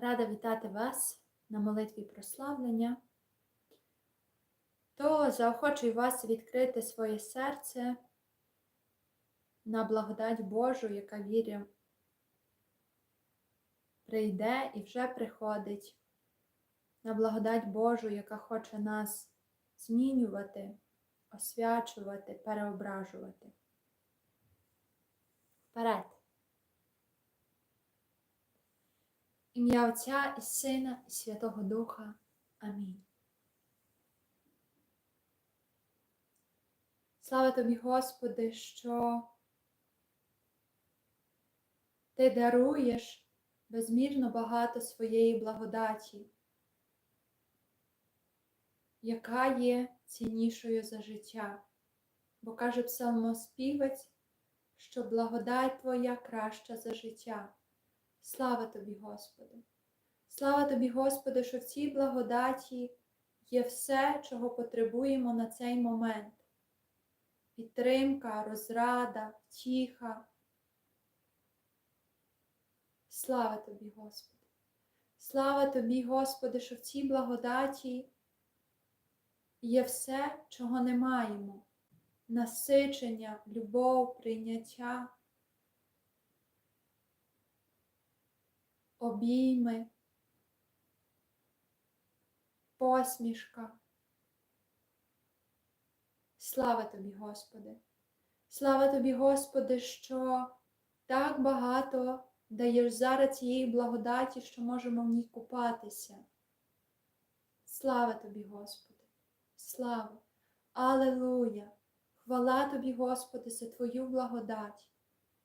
Рада вітати вас на молитві прославлення. То заохочую вас відкрити своє серце на благодать Божу, яка вірю, прийде і вже приходить, на благодать Божу, яка хоче нас змінювати, освячувати, переображувати. Вперед! Ім'я Отця і Сина, і Святого Духа. Амінь. Слава тобі, Господи, що Ти даруєш безмірно багато своєї благодаті, яка є ціннішою за життя. Бо каже псалмоспівець, що благодать Твоя краща за життя. Слава тобі, Господи! Слава тобі, Господи, що в цій благодаті є все, чого потребуємо на цей момент. Підтримка, розрада, втіха. Слава тобі, Господи! Слава тобі, Господи, що в цій благодаті є все, чого не маємо. Насичення, любов, прийняття. Обійми, посмішка. Слава тобі, Господи! Слава тобі, Господи, що так багато даєш зараз цієї благодаті, що можемо в ній купатися. Слава тобі, Господи! Слава! Алелуя! Хвала тобі, Господи, за Твою благодать,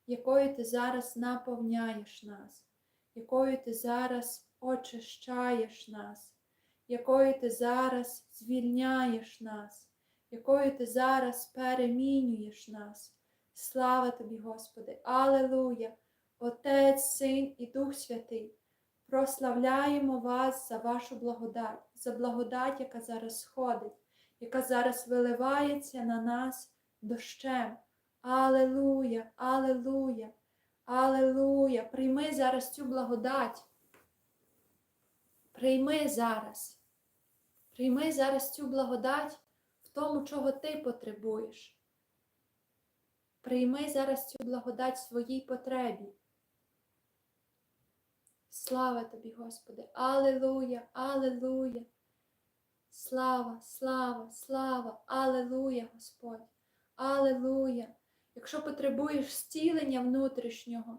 якою Ти зараз наповняєш нас якою ти зараз очищаєш нас, якою ти зараз звільняєш нас, якою ти зараз перемінюєш нас. Слава тобі, Господи! Алелуя! Отець, Син і Дух Святий! Прославляємо вас за вашу благодать, за благодать, яка зараз сходить, яка зараз виливається на нас дощем. Алелуя, Алелуя! Алелуя! Прийми зараз цю благодать. Прийми зараз. Прийми зараз цю благодать в тому, чого ти потребуєш. Прийми зараз цю благодать своїй потребі. Слава тобі, Господи! Алелуя, Алелуя! Слава, слава, слава, Алелуя, Господь! Алелуя! Якщо потребуєш зцілення внутрішнього,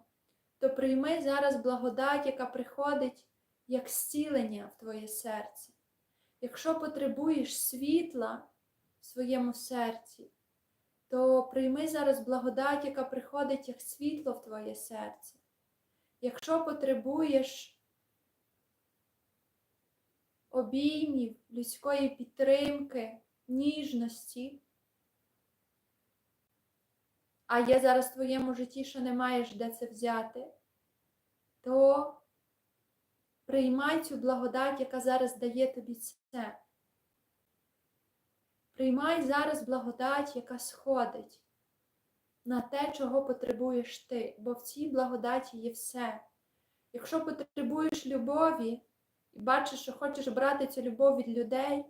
то прийми зараз благодать, яка приходить як зцілення в твоє серце. Якщо потребуєш світла в своєму серці, то прийми зараз благодать, яка приходить як світло в твоє серце. Якщо потребуєш обіймів, людської підтримки, ніжності, а є зараз в твоєму житті, що не маєш де це взяти, то приймай цю благодать, яка зараз дає тобі це. Приймай зараз благодать, яка сходить на те, чого потребуєш ти, бо в цій благодаті є все. Якщо потребуєш любові і бачиш, що хочеш брати цю любов від людей,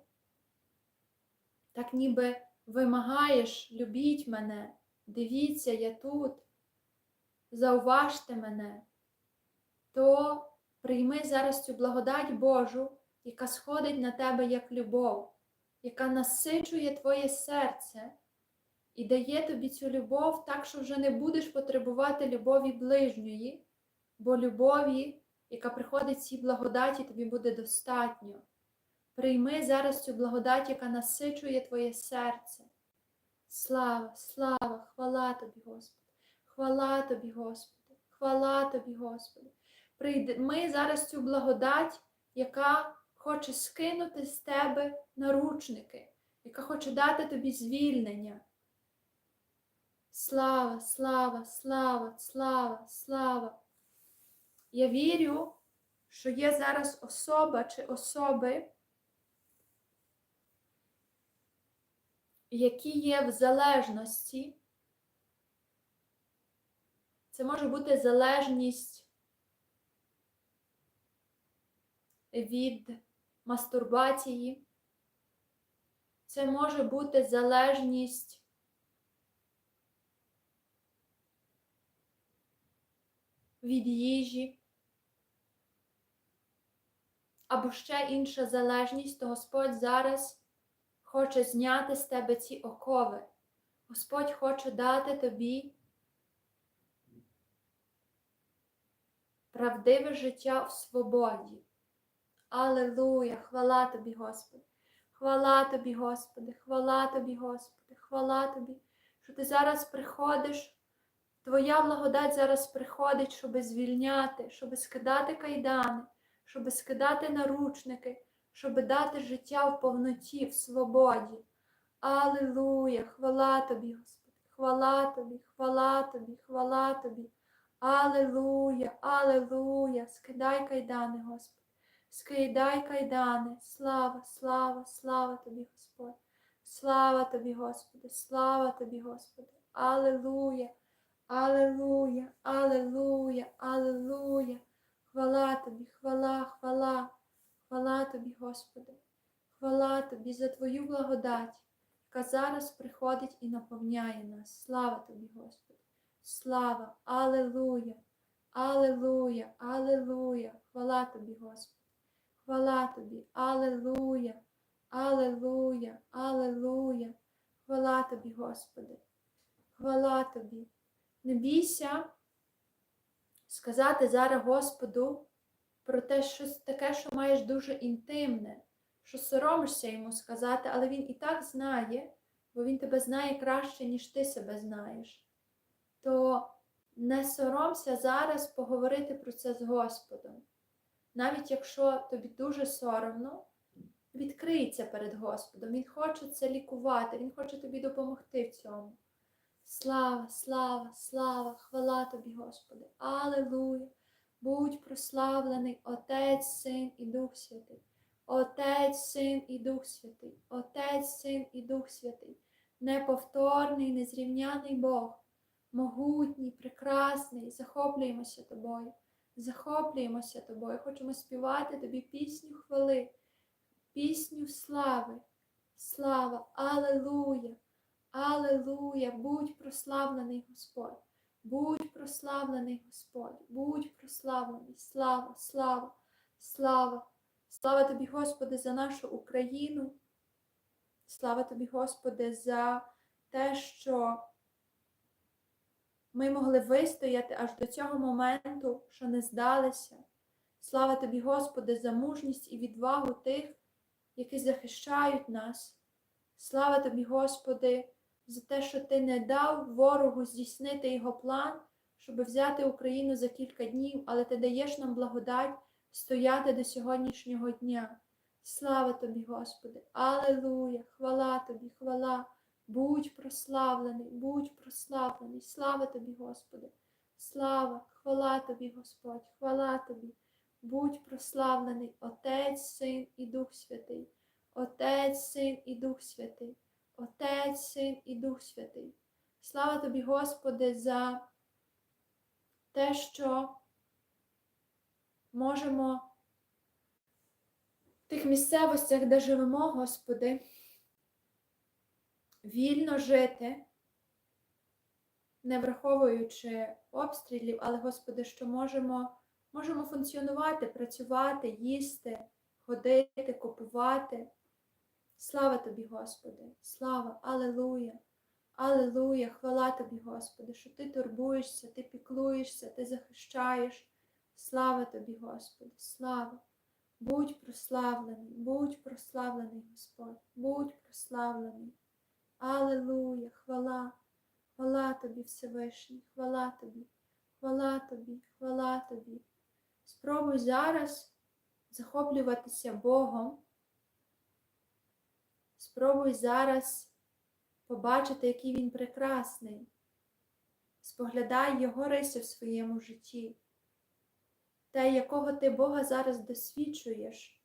так ніби вимагаєш, любіть мене. Дивіться, я тут, зауважте мене, то прийми зараз цю благодать Божу, яка сходить на тебе як любов, яка насичує твоє серце і дає тобі цю любов так, що вже не будеш потребувати любові ближньої, бо любові, яка приходить цій благодаті, тобі буде достатньо. Прийми зараз цю благодать, яка насичує твоє серце. Слава, слава, хвала тобі, Господи, хвала тобі, Господи, хвала тобі, Господи. Прийми зараз цю благодать, яка хоче скинути з тебе наручники, яка хоче дати тобі звільнення. Слава, слава, слава, слава, слава. Я вірю, що є зараз особа чи особи. Які є в залежності. Це може бути залежність від мастурбації. Це може бути залежність від їжі. Або ще інша залежність, то Господь зараз хоче зняти з тебе ці окови. Господь хоче дати тобі правдиве життя в свободі. Алелуя! Хвала тобі, Господи! Хвала тобі, Господи, хвала тобі, Господи, хвала тобі, що ти зараз приходиш. Твоя благодать зараз приходить, щоб звільняти, щоб скидати кайдани, щоб скидати наручники, щоб дати життя в повноті, в свободі. Аллилуйя! Хвала тобі, Господи, хвала тобі, хвала тобі, хвала тобі. Аллилуйя, Аллилуйя! Скидай кайдани, Господи, скидай кайдани. Слава, слава, слава тобі, Господь. Слава тобі, Господи, слава тобі, Господи. Аллилуйя! Аллилуйя, Аллилуйя, Аллилуйя. Хвала тобі, хвала, хвала, хвала тобі, Господи. Хвала тобі за Твою благодать, яка зараз приходить і наповняє нас. Слава тобі, Господи. Слава, Аллилуйя, Аллилуйя, Аллилуйя. Хвала тобі, Господи. Хвала тобі, Аллилуйя, Аллилуйя, Аллилуйя. Хвала тобі, Господи. Хвала тобі. Не бійся сказати зараз Господу про те, щось таке, що маєш дуже інтимне, що соромишся йому сказати, але він і так знає, бо він тебе знає краще, ніж ти себе знаєш. То не соромся зараз поговорити про це з Господом. Навіть якщо тобі дуже соромно, відкрийся перед Господом. Він хоче це лікувати, Він хоче тобі допомогти в цьому. Слава, слава, слава, хвала тобі, Господи. Аллилуйя. Будь прославлений Отець, Син і Дух Святий. Отець, Син і Дух Святий. Отець, Син і Дух Святий. Неповторний, незрівняний Бог, могутній, прекрасний. Захоплюємося тобою. Захоплюємося тобою. Хочемо співати тобі пісню хвали, пісню слави. Слава, Аллилуйя. Аллилуйя, будь прославлений Господь, будь прославлений Господь, будь прославлений. Слава, слава, слава, слава тобі, Господи, за нашу Україну. Слава тобі, Господи, за те, що ми могли вистояти аж до цього моменту, що не здалися. Слава тобі, Господи, за мужність і відвагу тих, які захищають нас. Слава тобі, Господи, за те, що ти не дав ворогу здійснити його план, щоб взяти Україну за кілька днів, але ти даєш нам благодать стояти до сьогоднішнього дня. Слава тобі, Господи! Алелуя! Хвала тобі, хвала! Будь прославлений, будь прославлений, слава тобі, Господи! Слава, хвала тобі, Господь, хвала тобі, будь прославлений, Отець, Син і Дух Святий, Отець, Син і Дух Святий. Отець, Син і Дух Святий. Слава тобі, Господи, за те, що можемо в тих місцевостях, де живемо, Господи, вільно жити, не враховуючи обстрілів, але, Господи, що можемо, можемо функціонувати, працювати, їсти, ходити, купувати. Слава тобі, Господи, слава, Алелуя, Алелуя, хвала тобі, Господи, що ти турбуєшся, ти піклуєшся, ти захищаєш. Слава тобі, Господи, слава. Будь прославлений, будь прославлений, Господь, будь прославлений. Алелуя, хвала, хвала тобі, Всевишній, хвала тобі, хвала тобі, хвала тобі. Спробуй зараз захоплюватися Богом. Спробуй зараз побачити, який він прекрасний. Споглядай його риси в своєму житті, те, якого ти Бога зараз досвідчуєш,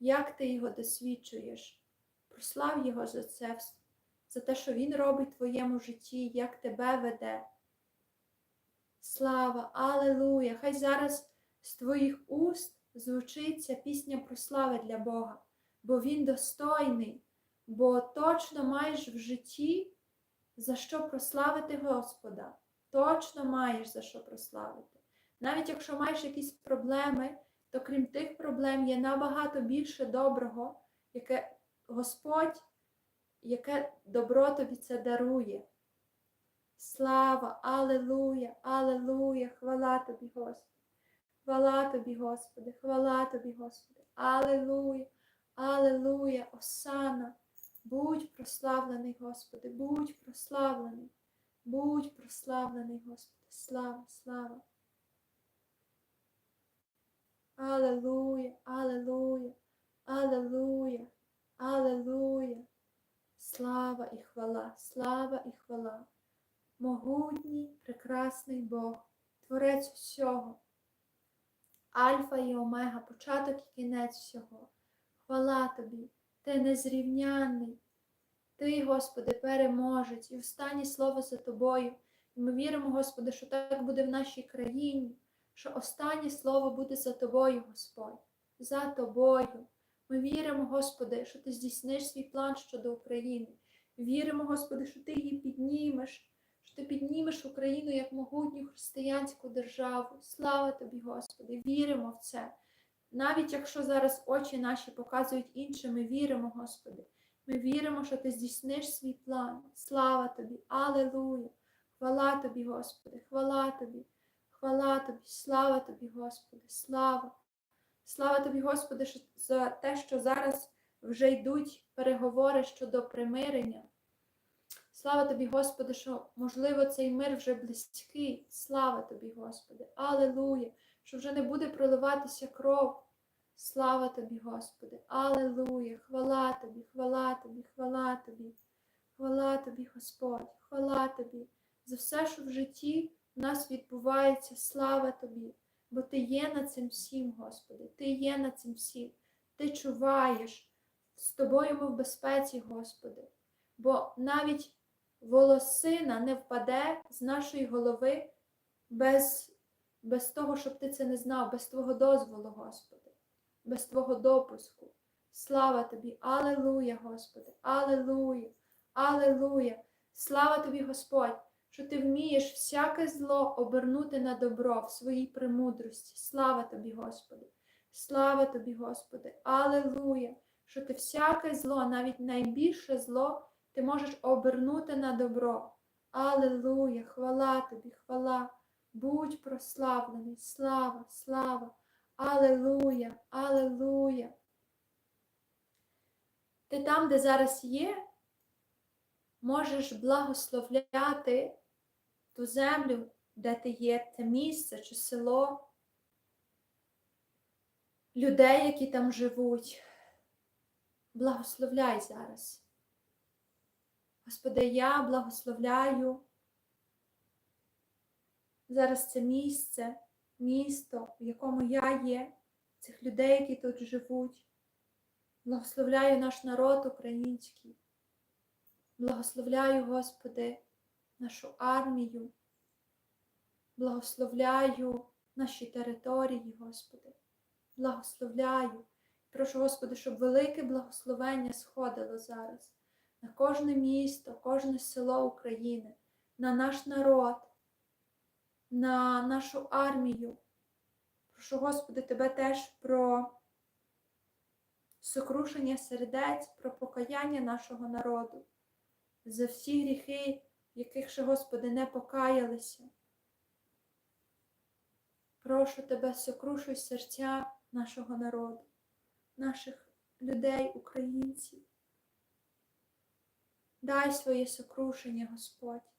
як ти його досвідчуєш. Прослав Його за це, за те, що Він робить в твоєму житті, як тебе веде. Слава, Алелуя! Хай зараз з твоїх уст звучить ця пісня про слави для Бога, бо Він достойний, бо точно маєш в житті за що прославити Господа. Точно маєш за що прославити. Навіть якщо маєш якісь проблеми, то крім тих проблем є набагато більше доброго, яке Господь, яке добро тобі це дарує. Слава, Алелуя, Алелуя, хвала тобі, Господи. Хвала тобі, Господи, хвала тобі, Господи. Алелуя, Алелуя, Осана. Будь прославлений, Господи, будь прославлений, будь прославлений, Господи, слава, слава. Алелуя, Алелуя, Алелуя, Алелуя. Слава і хвала, слава і хвала. Могутній, прекрасний Бог, Творець всього, Альфа і Омега, початок і кінець всього. Хвала тобі, ти незрівнянний. Ти, Господи, переможець, і останнє слово за тобою. І ми віримо, Господи, що так буде в нашій країні, що останнє слово буде за тобою, Господь, за тобою. Ми віримо, Господи, що Ти здійсниш свій план щодо України. Віримо, Господи, що Ти її піднімеш, що Ти піднімеш Україну як могутню християнську державу. Слава Тобі, Господи! Віримо в це. Навіть якщо зараз очі наші показують інше, ми віримо, Господи. Ми віримо, що Ти здійсниш свій план. Слава Тобі, Алелуя! Хвала Тобі, Господи, хвала Тобі, хвала Тобі, слава Тобі, Господи, слава. Слава Тобі, Господи, за те, що зараз вже йдуть переговори щодо примирення. Слава Тобі, Господи, що, можливо, цей мир вже близький. Слава Тобі, Господи, Алелуя, що вже не буде проливатися кров. Слава Тобі, Господи, Алелуя, хвала Тобі, хвала Тобі, хвала Тобі, хвала Тобі, Господь, хвала Тобі. За все, що в житті в нас відбувається, слава Тобі, бо Ти є над цим всім, Господи, Ти є над цим всім, Ти чуваєш, з тобою ми в безпеці, Господи, бо навіть волосина не впаде з нашої голови без, без того, щоб ти це не знав, без Твого дозволу, Господи, без Твого допуску. Слава Тобі, Алелуя, Господи, Алелуя, Алелуя. Слава Тобі, Господь, що Ти вмієш всяке зло обернути на добро в своїй премудрості. Слава Тобі, Господи, слава Тобі, Господи, Алелуя, що Ти всяке зло, навіть найбільше зло, Ти можеш обернути на добро. Алелуя, хвала Тобі, хвала, будь прославлений, слава, слава, Алелуя, Алелуя. Ти там, де зараз є, можеш благословляти ту землю, де ти є, те місце чи село, людей, які там живуть. Благословляй зараз. Господи, я благословляю зараз це місце, місто, в якому я є, цих людей, які тут живуть. Благословляю наш народ український. Благословляю, Господи, нашу армію. Благословляю наші території, Господи. Благословляю. Прошу, Господи, щоб велике благословення сходило зараз на кожне місто, кожне село України, на наш народ, на нашу армію. Прошу, Господи, Тебе теж про сокрушення сердець, про покаяння нашого народу, за всі гріхи, яких ще, Господи, не покаялися. Прошу Тебе, сокрушуй серця нашого народу, наших людей, українців. Дай своє сокрушення, Господь,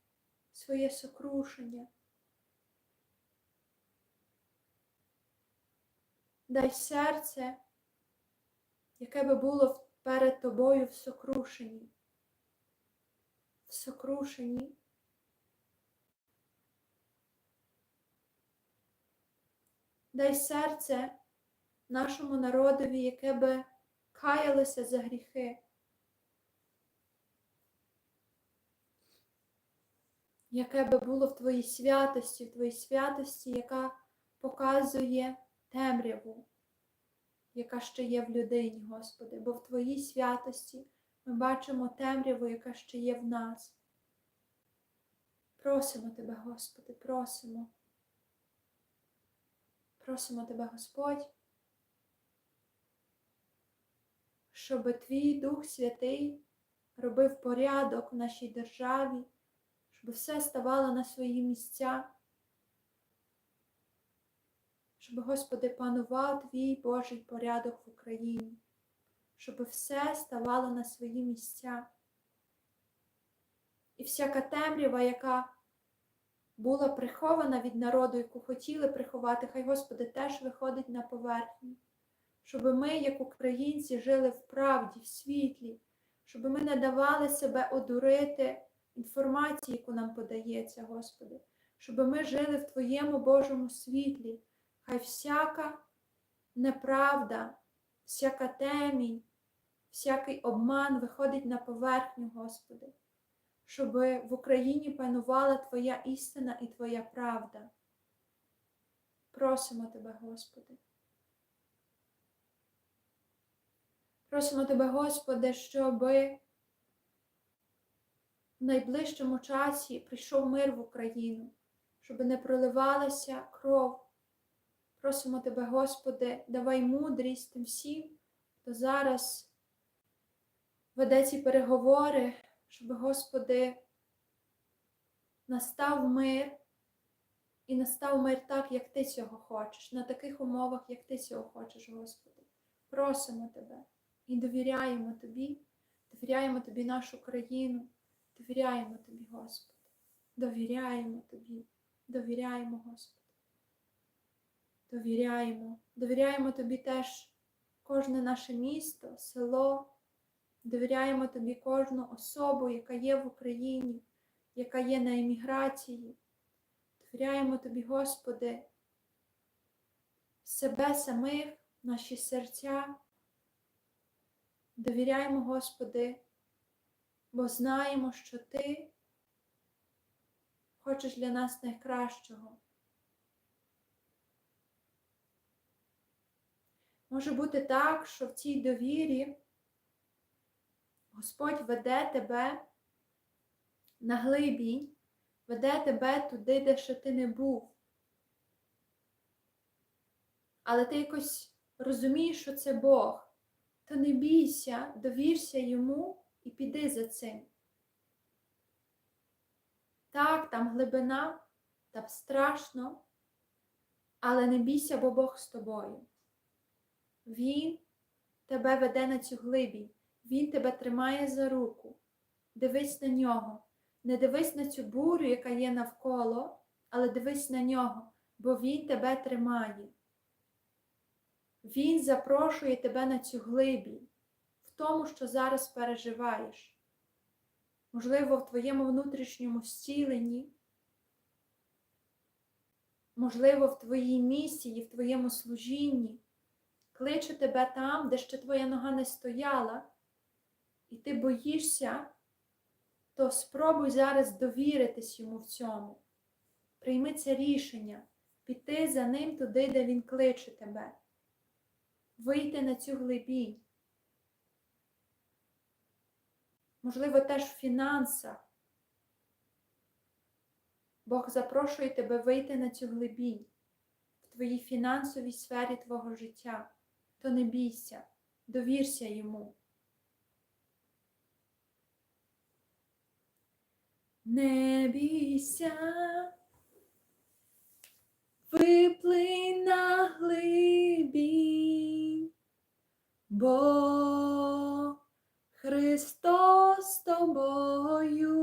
своє сокрушення. Дай серце, яке би було перед тобою в сокрушенні, в сокрушенні. Дай серце нашому народові, яке би каялося за гріхи. Яке би було в твоїй святості, в твоїй святості, яка показує темряву, яка ще є в людині, Господи, бо в Твоїй святості ми бачимо темряву, яка ще є в нас. Просимо Тебе, Господи, просимо. Просимо Тебе, Господь, щоб Твій Дух Святий робив порядок в нашій державі, щоб все ставало на свої місця, щоб, Господи, панував Твій Божий порядок в Україні, щоб все ставало на свої місця. І всяка темрява, яка була прихована від народу, яку хотіли приховати, хай, Господи, теж виходить на поверхню, щоб ми, як українці, жили в правді, в світлі, щоб ми не давали себе одурити інформації, яку нам подається, Господи, щоб ми жили в Твоєму Божому світлі. Хай всяка неправда, всяка темінь, всякий обман виходить на поверхню, Господи, щоб в Україні панувала Твоя істина і Твоя правда. Просимо Тебе, Господи. Просимо Тебе, Господи, щоб в найближчому часі прийшов мир в Україну, щоб не проливалася кров. Просимо Тебе, Господи, давай мудрість тим всім, хто зараз веде ці переговори, щоб, Господи, настав мир і настав мир так, як Ти цього хочеш, на таких умовах, як Ти цього хочеш, Господи. Просимо Тебе і довіряємо Тобі, довіряємо Тобі нашу країну, довіряємо Тобі, Господи, довіряємо Тобі, довіряємо, Господи. Довіряємо, довіряємо тобі теж кожне наше місто, село, довіряємо тобі кожну особу, яка є в Україні, яка є на еміграції. Довіряємо тобі, Господи, себе самих, наші серця. Довіряємо, Господи, бо знаємо, що Ти хочеш для нас найкращого. Може бути так, що в цій довірі Господь веде тебе на глибінь, веде тебе туди, де ще ти не був. Але ти якось розумієш, що це Бог, то не бійся, довірся йому і піди за цим. Так, там глибина, там страшно, але не бійся, бо Бог з тобою. Він тебе веде на цю глибінь, Він тебе тримає за руку. Дивись на нього. Не дивись на цю бурю, яка є навколо, але дивись на нього, бо Він тебе тримає. Він запрошує тебе на цю глибінь, в тому, що зараз переживаєш. Можливо, в твоєму внутрішньому зціленні, можливо, в твоїй місії, в твоєму служінні кличе тебе там, де ще твоя нога не стояла, і ти боїшся, то спробуй зараз довіритись йому в цьому. Прийми це рішення, піти за ним туди, де він кличе тебе, вийти на цю глибінь. Можливо, теж в фінансах. Бог запрошує тебе вийти на цю глибінь в твоїй фінансовій сфері твого життя то не бійся, довірся йому. Не бійся, виплий на глибінь, бо Христос з тобою,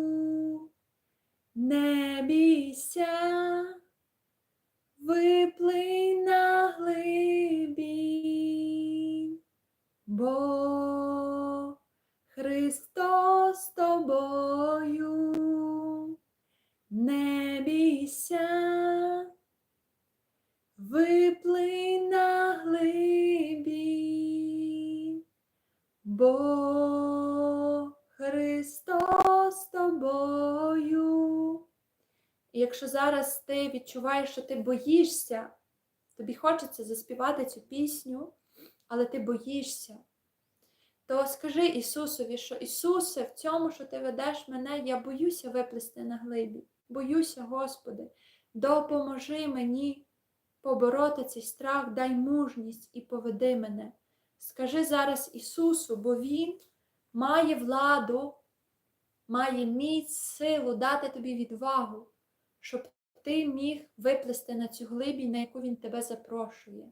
не бійся, відчуваєш, що ти боїшся, тобі хочеться заспівати цю пісню, але ти боїшся, то скажи Ісусові, що Ісусе, в цьому, що ти ведеш мене, я боюся виплисти на глибі. Боюся, Господи, допоможи мені побороти цей страх, дай мужність і поведи мене. Скажи зараз Ісусу, бо Він має владу, має міць, силу дати тобі відвагу, щоб ти міг виплисти на цю глибі, на яку Він тебе запрошує.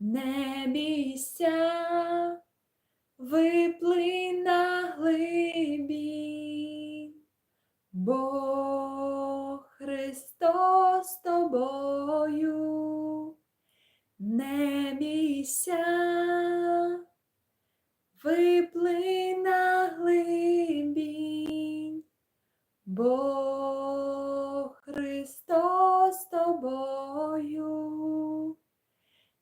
Не бійся, виплий на глибі, бо Христос тобою. Не бійся, виплий на глибі, бо тобою.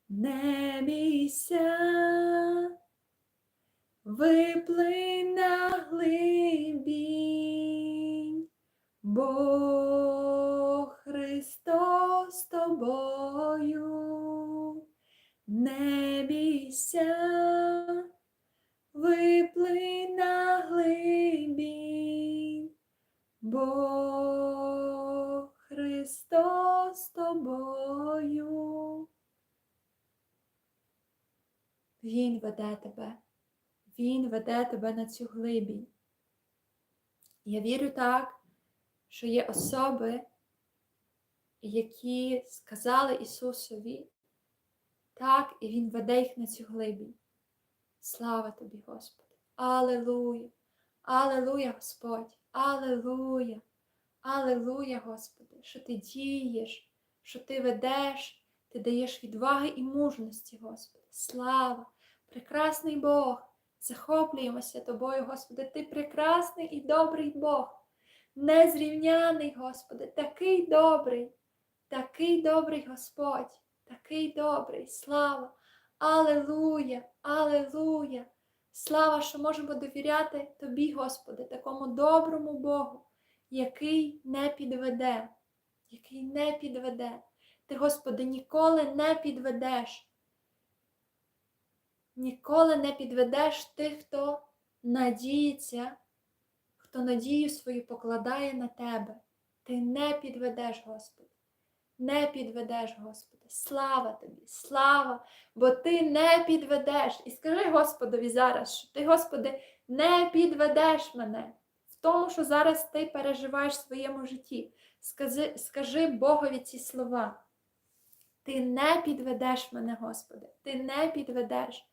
Не бійся, виплий на глибінь, бо Христос тобою. Не бійся, веде тебе. Він веде тебе на цю глибінь. Я вірю так, що є особи, які сказали Ісусові так, і Він веде їх на цю глибінь. Слава тобі, Господи! Алелуя! Алелуя, Господь! Алелуя! Алелуя, Господи, що ти дієш, що ти ведеш, ти даєш відваги і мужності, Господи. Слава! Прекрасний Бог! Захоплюємося тобою, Господи, ти прекрасний і добрий Бог, незрівняний, Господи, такий добрий, такий добрий Господь, такий добрий, слава! Алелуя! Алелуя! Слава, що можемо довіряти Тобі, Господи, такому доброму Богу, який не підведе, який не підведе. Ти, Господи, ніколи не підведеш. Ніколи не підведеш тих, хто надіється, хто надію свою покладає на тебе. Ти не підведеш, Господи. Не підведеш, Господи. Слава тобі, слава, бо ти не підведеш. І скажи Господові зараз, що ти, Господи, не підведеш мене в тому, що зараз ти переживаєш в своєму житті. Скажи, скажи Богові ці слова. Ти не підведеш мене, Господи, ти не підведеш.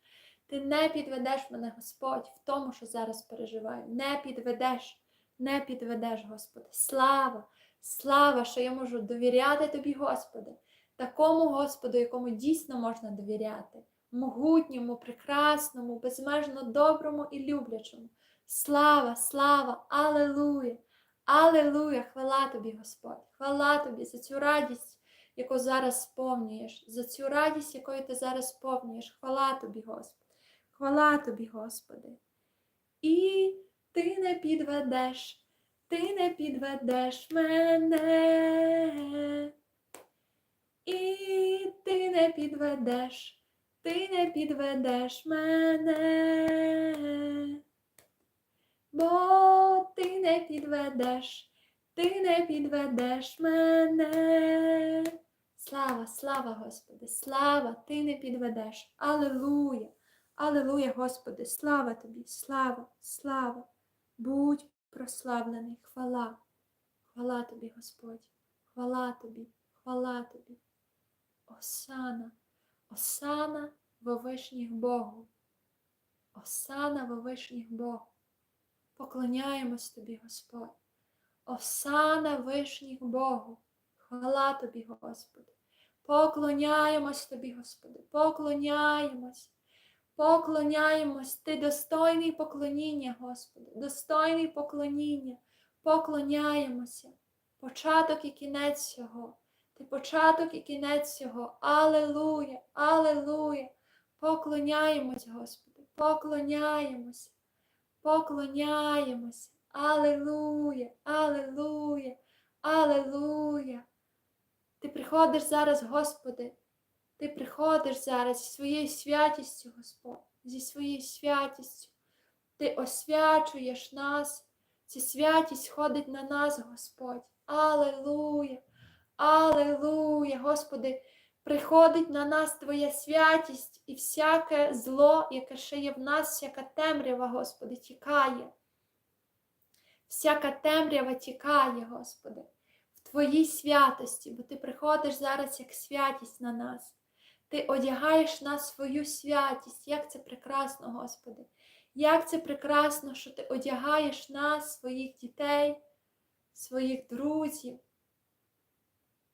Ти не підведеш мене, Господь, в тому, що зараз переживаю. Не підведеш, не підведеш, Господи. Слава, слава, що я можу довіряти Тобі, Господи, такому Господу, якому дійсно можна довіряти, могутньому, прекрасному, безмежно доброму і люблячому. Слава, слава, Алелуя! Алелуя! Хвала тобі, Господь! Хвала тобі за цю радість, яку зараз сповнюєш, за цю радість, якою ти зараз сповнюєш. Хвала тобі, Господь! Хвала тобі, Господи. І ти не підведеш, ти не підведеш мене. І ти не підведеш, ти не підведеш мене. Бо ти не підведеш, ти не підведеш мене. Слава, слава, Господи, слава, ти не підведеш. Аллилуйя. Аллилуйя, Господи, слава тобі, слава, слава, будь прославлений, хвала, хвала тобі, Господь, хвала тобі, хвала тобі. Осана, осана во вишніх Богу, осана во вишніх Богу. Поклоняємось тобі, Господь. Осана вишніх Богу. Хвала тобі, Господи. Поклоняємось тобі, Господи, поклоняємось. Поклоняємось, ти достойний поклоніння, Господи, достойний поклоніння, поклоняємося. Початок і кінець цього. Ти початок і кінець цього. Алелуя, Алелуя. Поклоняємось, Господи, поклоняємося, поклоняємося. Алелуя, Алелуя, Алелуя. Ти приходиш зараз, Господи. Ти приходиш зараз зі своєю святістю, Господь, зі своєю святістю. Ти освячуєш нас, ця святість ходить на нас, Господь. Алелуя! Алелуя! Господи, приходить на нас Твоя святість і всяке зло, яке ще є в нас, всяка темрява, Господи, тікає. Всяка темрява тікає, Господи, в Твоїй святості, бо Ти приходиш зараз як святість на нас. Ти одягаєш на свою святість. Як це прекрасно, Господи! Як це прекрасно, що Ти одягаєш нас, своїх дітей, своїх друзів,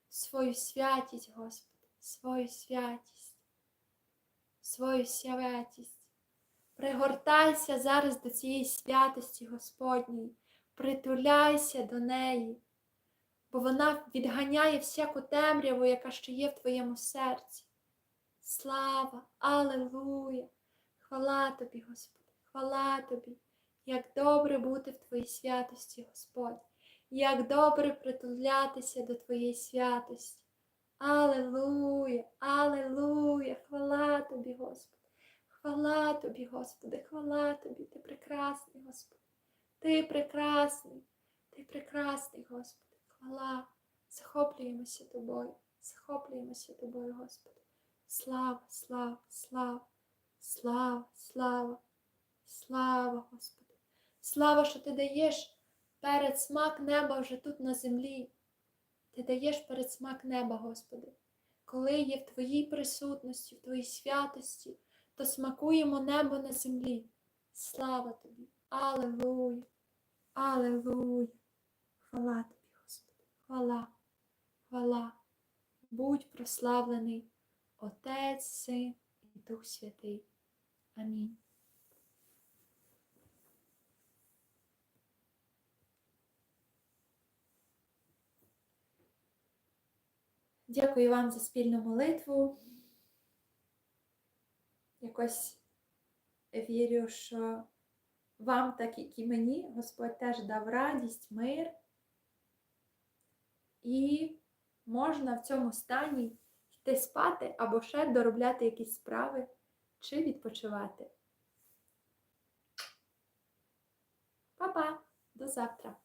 свою святість, Господи, свою святість, свою святість. Пригортайся зараз до цієї святості Господньої, притуляйся до неї, бо вона відганяє всяку темряву, яка ще є в твоєму серці. Слава, Алелуя! Хвала тобі, Господи, хвала тобі, як добре бути в Твоїй святості, Господь, як добре притулятися до Твоєї святості. Алелуя, Алелуя, хвала тобі, Господи, хвала тобі, Господи, хвала тобі, ти прекрасний, Господи, ти прекрасний, ти прекрасний, Господи, хвала, захоплюємося тобою, захоплюємося тобою, Господи. Слава, слава, слава, слава, слава, слава, Господи. Слава, що ти даєш передсмак неба вже тут на землі. Ти даєш передсмак неба, Господи. Коли є в Твоїй присутності, в Твоїй святості, то смакуємо небо на землі. Слава тобі! Алелуя! Алелуя! Хвала тобі, Господи! Хвала, хвала! Будь прославлений! Отець, Син і Дух Святий. Амінь. Дякую вам за спільну молитву. Якось вірю, що вам, так як і мені, Господь теж дав радість, мир. І можна в цьому стані йти спати або ще доробляти якісь справи чи відпочивати. Па-па! До завтра!